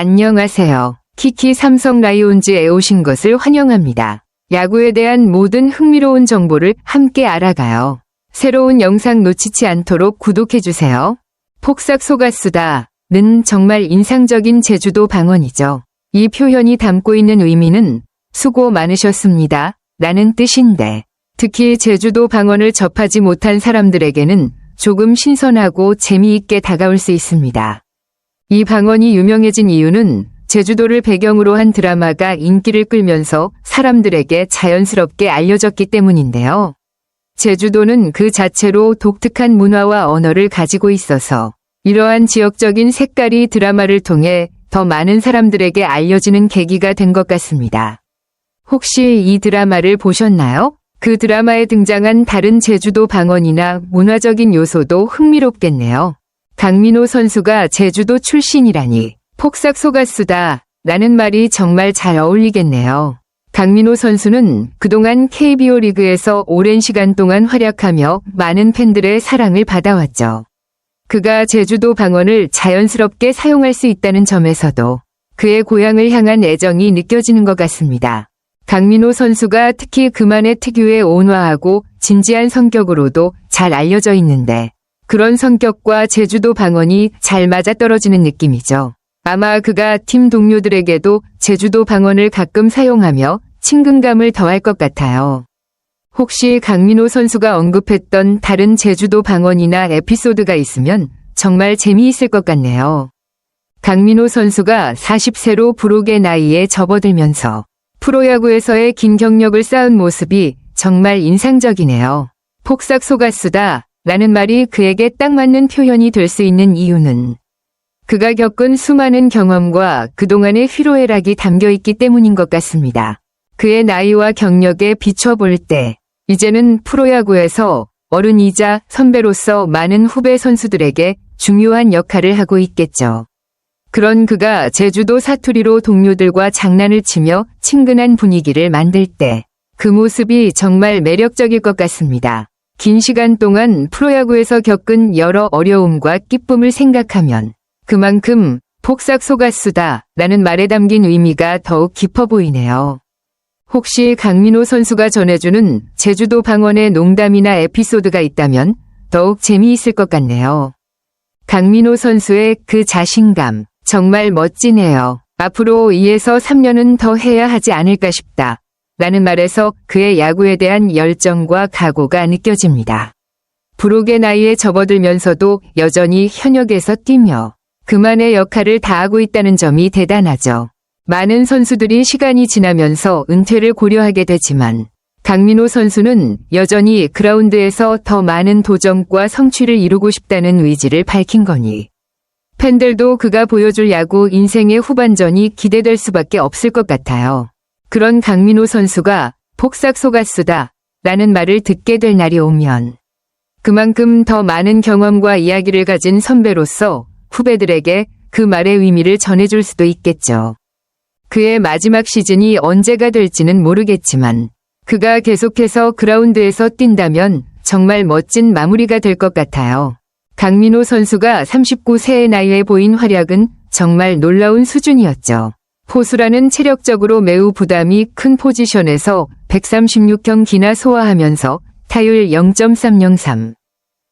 안녕하세요. 키키 삼성 라이온즈에 오신 것을 환영합니다. 야구에 대한 모든 흥미로운 정보를 함께 알아가요. 새로운 영상 놓치지 않도록 구독해주세요. 폭삭 속았수다는 정말 인상적인 제주도 방언이죠. 이 표현이 담고 있는 의미는 수고 많으셨습니다. 라는 뜻인데, 특히 제주도 방언을 접하지 못한 사람들에게는 조금 신선하고 재미있게 다가올 수 있습니다. 이 방언이 유명해진 이유는 제주도를 배경으로 한 드라마가 인기를 끌면서 사람들에게 자연스럽게 알려졌기 때문인데요. 제주도는 그 자체로 독특한 문화와 언어를 가지고 있어서 이러한 지역적인 색깔이 드라마를 통해 더 많은 사람들에게 알려지는 계기가 된 것 같습니다. 혹시 이 드라마를 보셨나요? 그 드라마에 등장한 다른 제주도 방언이나 문화적인 요소도 흥미롭겠네요. 강민호 선수가 제주도 출신이라니 폭삭 속았수다 라는 말이 정말 잘 어울리겠네요. 강민호 선수는 그동안 KBO 리그에서 오랜 시간 동안 활약하며 많은 팬들의 사랑을 받아왔죠. 그가 제주도 방언을 자연스럽게 사용할 수 있다는 점에서도 그의 고향을 향한 애정이 느껴지는 것 같습니다. 강민호 선수가 특히 그만의 특유의 온화하고 진지한 성격으로도 잘 알려져 있는데 그런 성격과 제주도 방언이 잘 맞아떨어지는 느낌이죠. 아마 그가 팀 동료들에게도 제주도 방언을 가끔 사용하며 친근감을 더할 것 같아요. 혹시 강민호 선수가 언급했던 다른 제주도 방언이나 에피소드가 있으면 정말 재미있을 것 같네요. 강민호 선수가 40세로 부록의 나이에 접어들면서 프로야구에서의 긴 경력을 쌓은 모습이 정말 인상적이네요. 폭삭 속았수다 라는 말이 그에게 딱 맞는 표현이 될 수 있는 이유는 그가 겪은 수많은 경험과 그동안의 희로애락이 담겨 있기 때문인 것 같습니다. 그의 나이와 경력에 비춰볼 때 이제는 프로야구에서 어른이자 선배로서 많은 후배 선수들에게 중요한 역할을 하고 있겠죠. 그런 그가 제주도 사투리로 동료들과 장난을 치며 친근한 분위기를 만들 때 그 모습이 정말 매력적일 것 같습니다. 긴 시간 동안 프로야구에서 겪은 여러 어려움과 기쁨을 생각하면 그만큼 폭삭 속았수다 라는 말에 담긴 의미가 더욱 깊어 보이네요. 혹시 강민호 선수가 전해주는 제주도 방언의 농담이나 에피소드가 있다면 더욱 재미있을 것 같네요. 강민호 선수의 그 자신감 정말 멋지네요. 앞으로 2에서 3년은 더 해야 하지 않을까 싶다. 라는 말에서 그의 야구에 대한 열정과 각오가 느껴집니다. 부록의 나이에 접어들면서도 여전히 현역에서 뛰며 그만의 역할을 다하고 있다는 점이 대단하죠. 많은 선수들이 시간이 지나면서 은퇴를 고려하게 되지만 강민호 선수는 여전히 그라운드에서 더 많은 도전과 성취를 이루고 싶다는 의지를 밝힌 거니 팬들도 그가 보여줄 야구 인생의 후반전이 기대될 수밖에 없을 것 같아요. 그런 강민호 선수가 폭삭 속았수다 라는 말을 듣게 될 날이 오면 그만큼 더 많은 경험과 이야기를 가진 선배로서 후배들에게 그 말의 의미를 전해줄 수도 있겠죠. 그의 마지막 시즌이 언제가 될지는 모르겠지만 그가 계속해서 그라운드에서 뛴다면 정말 멋진 마무리가 될 것 같아요. 강민호 선수가 39세의 나이에 보인 활약은 정말 놀라운 수준이었죠. 포수라는 체력적으로 매우 부담이 큰 포지션에서 136경 기나 소화하면서 타율 0.303,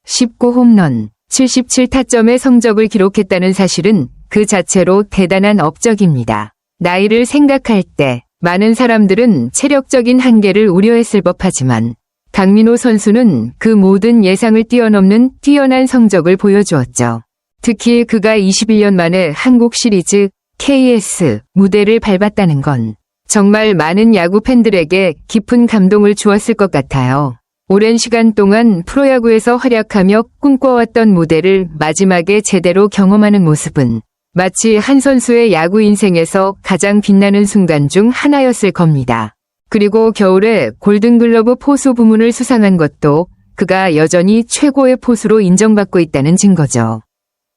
19홈런, 77타점의 성적을 기록했다는 사실은 그 자체로 대단한 업적입니다. 나이를 생각할 때 많은 사람들은 체력적인 한계를 우려했을 법하지만 강민호 선수는 그 모든 예상을 뛰어넘는 뛰어난 성적을 보여주었죠. 특히 그가 21년 만에 한국 시리즈 KS 무대를 밟았다는 건 정말 많은 야구 팬들에게 깊은 감동을 주었을 것 같아요. 오랜 시간 동안 프로야구에서 활약하며 꿈꿔왔던 무대를 마지막에 제대로 경험하는 모습은 마치 한 선수의 야구 인생에서 가장 빛나는 순간 중 하나였을 겁니다. 그리고 겨울에 골든글러브 포수 부문을 수상한 것도 그가 여전히 최고의 포수로 인정받고 있다는 증거죠.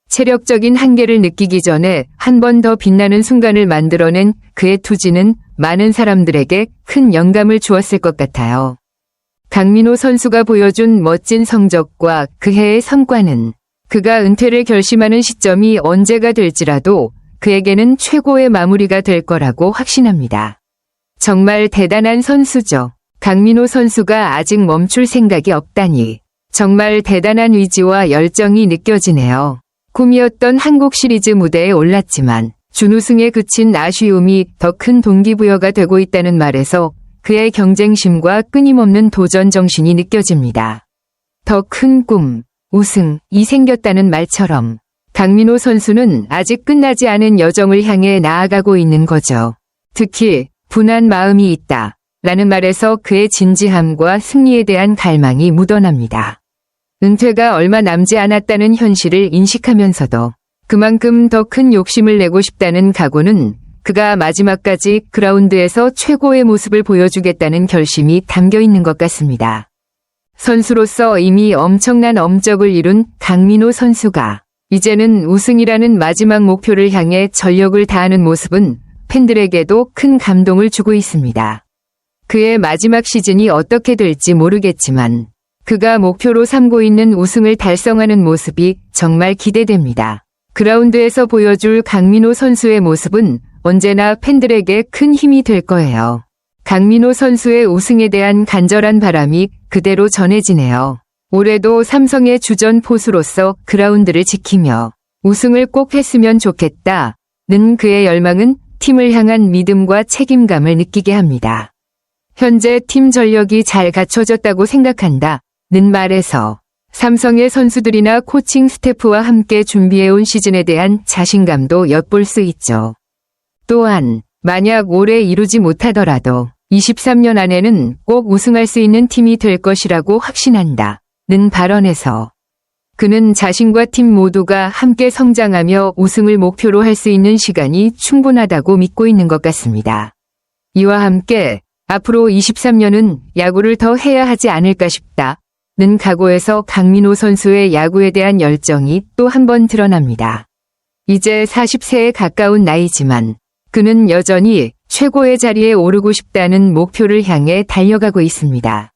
체력적인 한계를 느끼기 전에 한 번 더 빛나는 순간을 만들어낸 그의 투지는 많은 사람들에게 큰 영감을 주었을 것 같아요. 강민호 선수가 보여준 멋진 성적과 그 해의 성과는 그가 은퇴를 결심하는 시점이 언제가 될지라도 그에게는 최고의 마무리가 될 거라고 확신합니다. 정말 대단한 선수죠. 강민호 선수가 아직 멈출 생각이 없다니. 정말 대단한 의지와 열정이 느껴지네요. 꿈이었던 한국 시리즈 무대에 올랐지만 준우승에 그친 아쉬움이 더 큰 동기부여가 되고 있다는 말에서 그의 경쟁심과 끊임없는 도전 정신이 느껴집니다. 더 큰 꿈, 우승이 생겼다는 말처럼 강민호 선수는 아직 끝나지 않은 여정을 향해 나아가고 있는 거죠. 특히 분한 마음이 있다. 라는 말에서 그의 진지함과 승리에 대한 갈망이 묻어납니다. 은퇴가 얼마 남지 않았다는 현실을 인식하면서도 그만큼 더 큰 욕심을 내고 싶다는 각오는 그가 마지막까지 그라운드에서 최고의 모습을 보여주겠다는 결심이 담겨 있는 것 같습니다. 선수로서 이미 엄청난 엄적을 이룬 강민호 선수가 이제는 우승이라는 마지막 목표를 향해 전력을 다하는 모습은 팬들에게도 큰 감동을 주고 있습니다. 그의 마지막 시즌이 어떻게 될지 모르겠지만 그가 목표로 삼고 있는 우승을 달성하는 모습이 정말 기대됩니다. 그라운드에서 보여줄 강민호 선수의 모습은 언제나 팬들에게 큰 힘이 될 거예요. 강민호 선수의 우승에 대한 간절한 바람이 그대로 전해지네요. 올해도 삼성의 주전 포수로서 그라운드를 지키며 우승을 꼭 했으면 좋겠다. 는 그의 열망은 팀을 향한 믿음과 책임감을 느끼게 합니다. 현재 팀 전력이 잘 갖춰졌다고 생각한다. 는 말에서 삼성의 선수들이나 코칭 스태프와 함께 준비해온 시즌에 대한 자신감도 엿볼 수 있죠. 또한 만약 올해 이루지 못하더라도 23년 안에는 꼭 우승할 수 있는 팀이 될 것이라고 확신한다. 는 발언에서 그는 자신과 팀 모두가 함께 성장하며 우승을 목표로 할 수 있는 시간이 충분하다고 믿고 있는 것 같습니다. 이와 함께 앞으로 23년은 야구를 더 해야 하지 않을까 싶다. 는 각오에서 강민호 선수의 야구에 대한 열정이 또 한 번 드러납니다. 이제 40세에 가까운 나이지만 그는 여전히 최고의 자리에 오르고 싶다는 목표를 향해 달려가고 있습니다.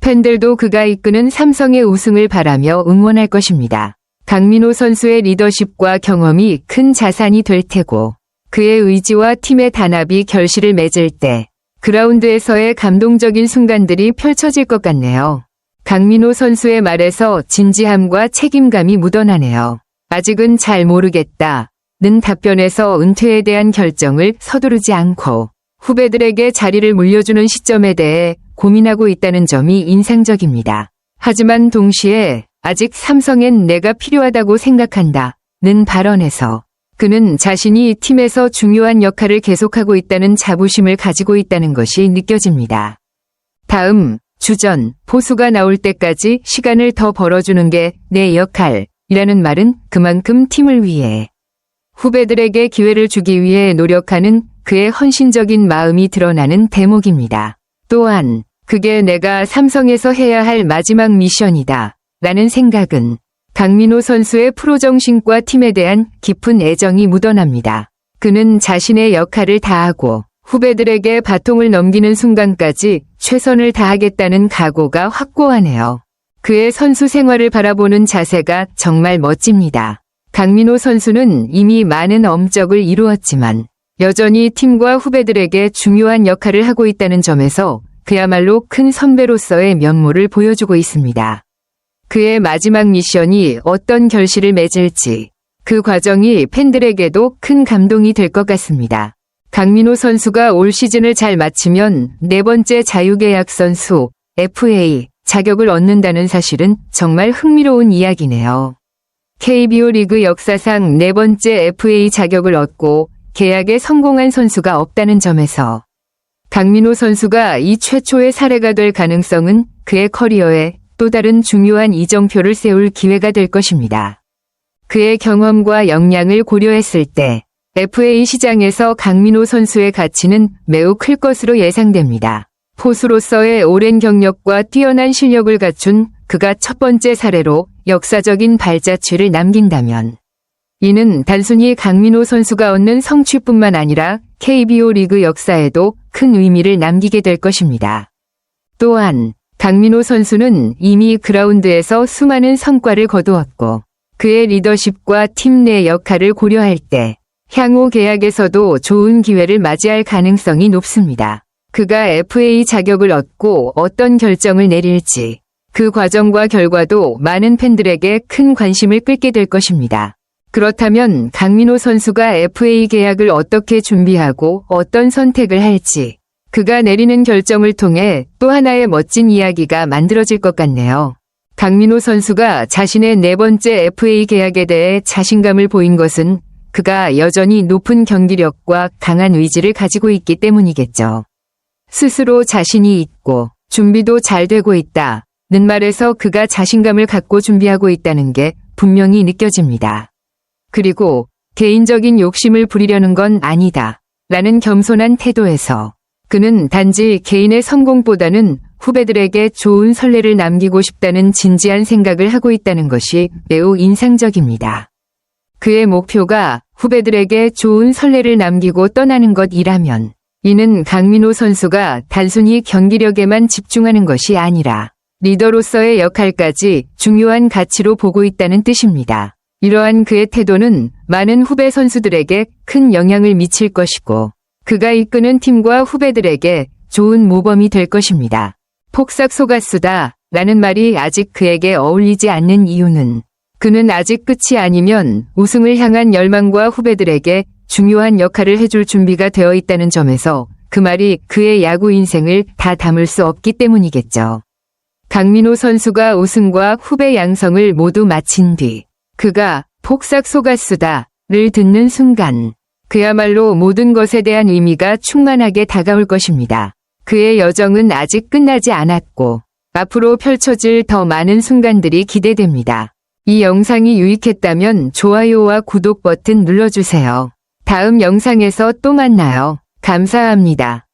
팬들도 그가 이끄는 삼성의 우승을 바라며 응원할 것입니다. 강민호 선수의 리더십과 경험이 큰 자산이 될 테고 그의 의지와 팀의 단합이 결실을 맺을 때 그라운드에서의 감동적인 순간들이 펼쳐질 것 같네요. 강민호 선수의 말에서 진지함과 책임감이 묻어나네요. 아직은 잘 모르겠다. 는 답변에서 은퇴에 대한 결정을 서두르지 않고 후배들에게 자리를 물려주는 시점에 대해 고민하고 있다는 점이 인상적입니다. 하지만 동시에 아직 삼성엔 내가 필요하다고 생각한다. 는 발언에서 그는 자신이 팀에서 중요한 역할을 계속하고 있다는 자부심을 가지고 있다는 것이 느껴집니다. 다음, 주전, 보수가 나올 때까지 시간을 더 벌어주는 게 내 역할이라는 말은 그만큼 팀을 위해 후배들에게 기회를 주기 위해 노력하는 그의 헌신적인 마음이 드러나는 대목입니다. 또한 그게 내가 삼성에서 해야 할 마지막 미션이다. 라는 생각은 강민호 선수의 프로 정신과 팀에 대한 깊은 애정이 묻어납니다. 그는 자신의 역할을 다하고 후배들에게 바통을 넘기는 순간까지 최선을 다하겠다는 각오가 확고하네요. 그의 선수 생활을 바라보는 자세가 정말 멋집니다. 강민호 선수는 이미 많은 엄적을 이루었지만 여전히 팀과 후배들에게 중요한 역할을 하고 있다는 점에서 그야말로 큰 선배로서의 면모를 보여주고 있습니다. 그의 마지막 미션이 어떤 결실을 맺을지 그 과정이 팬들에게도 큰 감동이 될 것 같습니다. 강민호 선수가 올 시즌을 잘 마치면 네 번째 자유계약 선수 FA 자격을 얻는다는 사실은 정말 흥미로운 이야기네요. KBO 리그 역사상 네 번째 FA 자격을 얻고 계약에 성공한 선수가 없다는 점에서 강민호 선수가 이 최초의 사례가 될 가능성은 그의 커리어에 또 다른 중요한 이정표를 세울 기회가 될 것입니다. 그의 경험과 역량을 고려했을 때 FA 시장에서 강민호 선수의 가치는 매우 클 것으로 예상됩니다. 포수로서의 오랜 경력과 뛰어난 실력을 갖춘 그가 첫 번째 사례로 역사적인 발자취를 남긴다면 이는 단순히 강민호 선수가 얻는 성취뿐만 아니라 KBO 리그 역사에도 큰 의미를 남기게 될 것입니다. 또한 강민호 선수는 이미 그라운드에서 수많은 성과를 거두었고 그의 리더십과 팀 내 역할을 고려할 때 향후 계약에서도 좋은 기회를 맞이할 가능성이 높습니다. 그가 FA 자격을 얻고 어떤 결정을 내릴지 그 과정과 결과도 많은 팬들에게 큰 관심을 끌게 될 것입니다. 그렇다면 강민호 선수가 FA 계약을 어떻게 준비하고 어떤 선택을 할지 그가 내리는 결정을 통해 또 하나의 멋진 이야기가 만들어질 것 같네요. 강민호 선수가 자신의 네 번째 FA 계약에 대해 자신감을 보인 것은 그가 여전히 높은 경기력과 강한 의지를 가지고 있기 때문이겠죠. 스스로 자신이 있고 준비도 잘 되고 있다. 는 말에서 그가 자신감을 갖고 준비하고 있다는 게 분명히 느껴집니다. 그리고 개인적인 욕심을 부리려는 건 아니다. 라는 겸손한 태도에서 그는 단지 개인의 성공보다는 후배들에게 좋은 선례를 남기고 싶다는 진지한 생각을 하고 있다는 것이 매우 인상적입니다. 그의 목표가 후배들에게 좋은 선례를 남기고 떠나는 것이라면 이는 강민호 선수가 단순히 경기력에만 집중하는 것이 아니라 리더로서의 역할까지 중요한 가치로 보고 있다는 뜻입니다. 이러한 그의 태도는 많은 후배 선수들에게 큰 영향을 미칠 것이고 그가 이끄는 팀과 후배들에게 좋은 모범이 될 것입니다. 폭삭 속았수다 라는 말이 아직 그에게 어울리지 않는 이유는 그는 아직 끝이 아니면 우승을 향한 열망과 후배들에게 중요한 역할을 해줄 준비가 되어 있다는 점에서 그 말이 그의 야구 인생을 다 담을 수 없기 때문이겠죠. 강민호 선수가 우승과 후배 양성을 모두 마친 뒤 그가 폭삭 속았수다를 듣는 순간 그야말로 모든 것에 대한 의미가 충만하게 다가올 것입니다. 그의 여정은 아직 끝나지 않았고 앞으로 펼쳐질 더 많은 순간들이 기대됩니다. 이 영상이 유익했다면 좋아요와 구독 버튼 눌러주세요. 다음 영상에서 또 만나요. 감사합니다.